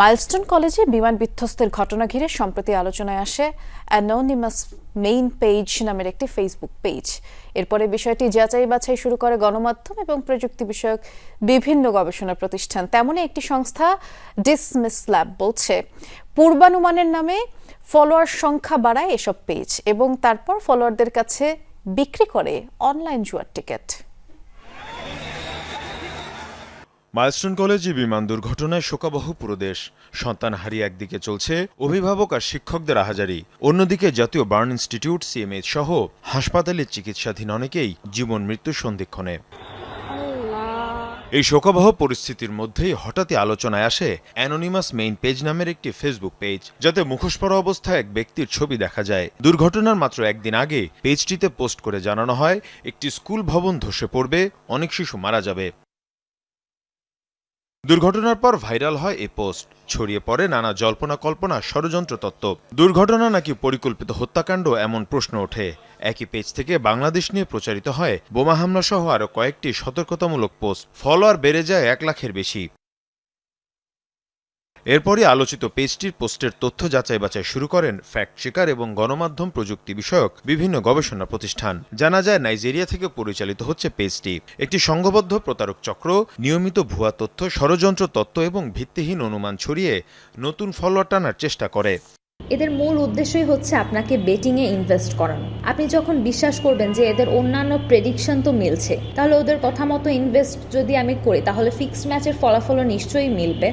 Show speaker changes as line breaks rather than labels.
Milestone কলেজে বিমান বিধ্বস্তের ঘটনা ঘিরে সম্প্রতি আলোচনায় আসে অ্যানোনিমাস মেইন পেজ নামের একটি ফেসবুক পেজ এরপরে বিষয়টি যাচাই বাছাই শুরু করে গণমাধ্যম এবং প্রযুক্তি বিষয়ক বিভিন্ন গবেষণা প্রতিষ্ঠান। তেমনই একটি সংস্থা ডিসমিস ল্যাব বলছে, পূর্বানুমানের নামে ফলোয়ার সংখ্যা বাড়ায় এসব পেজ এবং তারপর ফলোয়ারদের কাছে বিক্রি করে অনলাইন জুয়ার টিকিট
মাইলস্টোন কলেজে বিমান দুর্ঘটনায় শোকাবহ পুরো দেশ। সন্তান হারিয়ে একদিকে চলছে অভিভাবক আর শিক্ষকদের আহাজারি। অন্যদিকে জাতীয় বার্ন ইনস্টিটিউট, সিএমএইচ সহ হাসপাতালে চিকিৎসাধীন অনেকেই জীবন মৃত্যুর সন্ধিক্ষণে। এই শোকাবহ পরিস্থিতির মধ্যেই হঠাৎই আলোচনায় আসে অ্যানোনিমাস মেইন পেজ নামের একটি ফেসবুক পেজ, যাতে মুখোশ পরা অবস্থায় এক ব্যক্তির ছবি দেখা যায়। দুর্ঘটনার মাত্র একদিন আগে পেজটিতে পোস্ট করে জানানো হয়, একটি স্কুল ভবন ধসে পড়বে, অনেক শিশু মারা যাবে। দুর্ঘটনার পর ভাইরাল হয় এই পোস্ট। ছড়িয়ে পড়ে নানা জল্পনা কল্পনা, ষড়যন্ত্র তত্ত্ব। দুর্ঘটনা নাকি পরিকল্পিত হত্যাকাণ্ড এমন প্রশ্ন ওঠে। একই পেজ থেকে বাংলাদেশ নিয়ে প্রচারিত হয় বোমা হামলা সহ আরও কয়েকটি সতর্কতামূলক পোস্ট। ফলোয়ার বেড়ে যায় এক লাখের বেশি। এরপরই আলোচিত পেজটির পোস্টের তথ্য যাচাই বাছাই শুরু করেন ফ্যাক্ট চেকার এবং গণমাধ্যম প্রযুক্তি বিষয়ক বিভিন্ন গবেষণা প্রতিষ্ঠান। জানা যায়, নাইজেরিয়া থেকে পরিচালিত হচ্ছে পেজটি। একটি সংঘবদ্ধ প্রতারক চক্র, নিয়মিত ভুয়া তথ্য, ষড়যন্ত্র তত্ত্ব এবং ভিত্তিহীন অনুমান ছড়িয়ে নতুন ফলোয়ার টানার চেষ্টা করে।
এদের মূল উদ্দেশ্যই হচ্ছে আপনাকে বেটিংয়ে ইনভেস্ট করানো। আপনি যখন বিশ্বাস করবেন যে এদের অন্যান্য প্রেডিকশন তো মিলছে, তাহলে ওদের কথা মতো ইনভেস্ট যদি আমি করি, তাহলে ফিক্সড ম্যাচের ফলাফলও নিশ্চয়ই মিলবে।